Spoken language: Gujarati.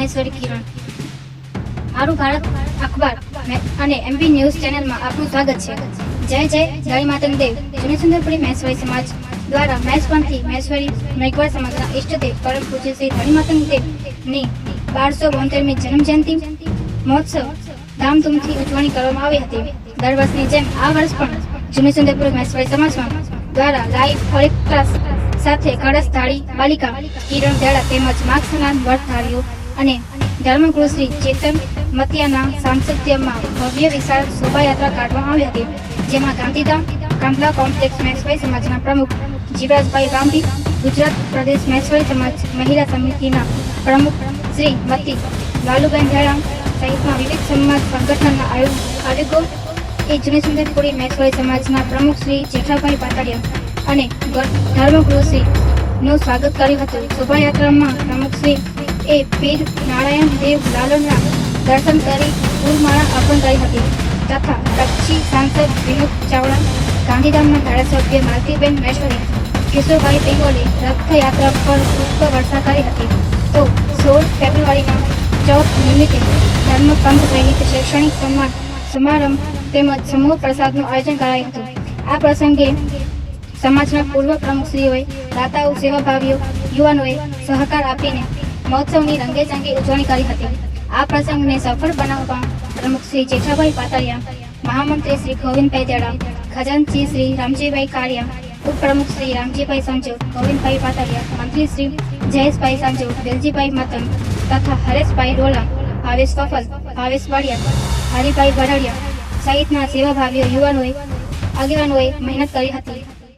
મહેશ્વરી કિરણ. મારું ભારત અખબાર અને એમપી ન્યૂઝ ચેનલમાં આપનું સ્વાગત છે. જય જય જય માતંગ દેવ. જૂની મહેશ્વરી સમાજ દ્વારા મહેશપંથી મહેશ્વરી મેઘવાડ સમાજના ઇષ્ટદેવ પરમ પૂજ્ય શ્રી ધણી માતંગ દેવની બારસો બોતેરમી જન્મ જયંતિ મહોત્સવ ધામધૂમથી ઉજવણી કરવામાં આવી હતી. દર વર્ષની જેમ આ વર્ષ પણ જૂની સુંદરપુરી મહેશ્વરી સમાજમાં દ્વારા લાઈવ ક્લાસ સાથે કળશ ધાળી બાલિકા કિરણ દેડા તેમજ માર્ગ સ્નાન વ્રતધારીઓ અને ધર્મગુરુ શ્રી ચેતન મતિયાના સાંસદમાં ભવ્ય વિશાળ શોભાયાત્રા કાઢવામાં આવી હતી, જેમાં ગાંધીધામ કાંભલા કોમ્પ્લેક્સ મહેશભાઈ સમાજના પ્રમુખ જીવરાજભાઈ ગાંધી, ગુજરાત પ્રદેશ મહેશભાઈ સમાજ મહિલા સમિતિના પ્રમુખ શ્રી મતી લાલુબેન ધેડા સહિતના વિવિધ સમાજ સંગઠનના આયો- આયોજકો એ જૂની મહેશભાઈ સમાજના પ્રમુખ શ્રી જેઠાભાઈ પાતાડિયા અને ધર્મગુરુ શ્રી સ્વાગત કર્યું હતું. શોભાયાત્રામાં પ્રમુખ શ્રી એ પીર નારાયણ દેવ લાલનના દર્શન કરી ફૂલમાળા અર્પણ કરી હતી. તથા કચ્છી સાંસદ વિનોદ ચાવડા, ગાંધીધામના ધારાસભ્ય માલતીબેન મહેશ્વરી, કિશોરભાઈ બેંગોલી રથયાત્રા પર પુષ્પ વર્ષા કરી હતી. તો સોળ ફેબ્રુઆરીના ચૌદ નિમિત્તે ધર્મપંથ સહિત શૈક્ષણિક સન્માન સમારંભ તેમજ સમૂહ પ્રસાદનું આયોજન કરાયું હતું. આ પ્રસંગે સમાજના પૂર્વ પ્રમુખશ્રીઓએ દાતાઓ, સેવાભાવીઓ, યુવાનોએ સહકાર આપીને મહોત્સવની રંગેચંગી ઉજવણી કરી હતી. આ પ્રસંગને સફળ બનાવવા પ્રમુખ શ્રી જેઠાભાઈ પાતળિયા મહામંત્રી શ્રી ગોવિંદભાઈ દેડા ખજાનજી શ્રી રામજીભાઈ કાળિયા, ઉપપ્રમુખ શ્રી રામજીભાઈ સંજોગ ગોવિંદભાઈ પાતળિયા મંત્રી શ્રી જયેશભાઈ સંજોગ વેલજીભાઈ મતન તથા હરેશભાઈ રોલા ભાવેશ કફલ ભાવેશ વાડિયા, હરિભાઈ ભરડિયા સહિતના સેવાભાવીઓ યુવાનોએ, આગેવાનોએ મહેનત કરી હતી.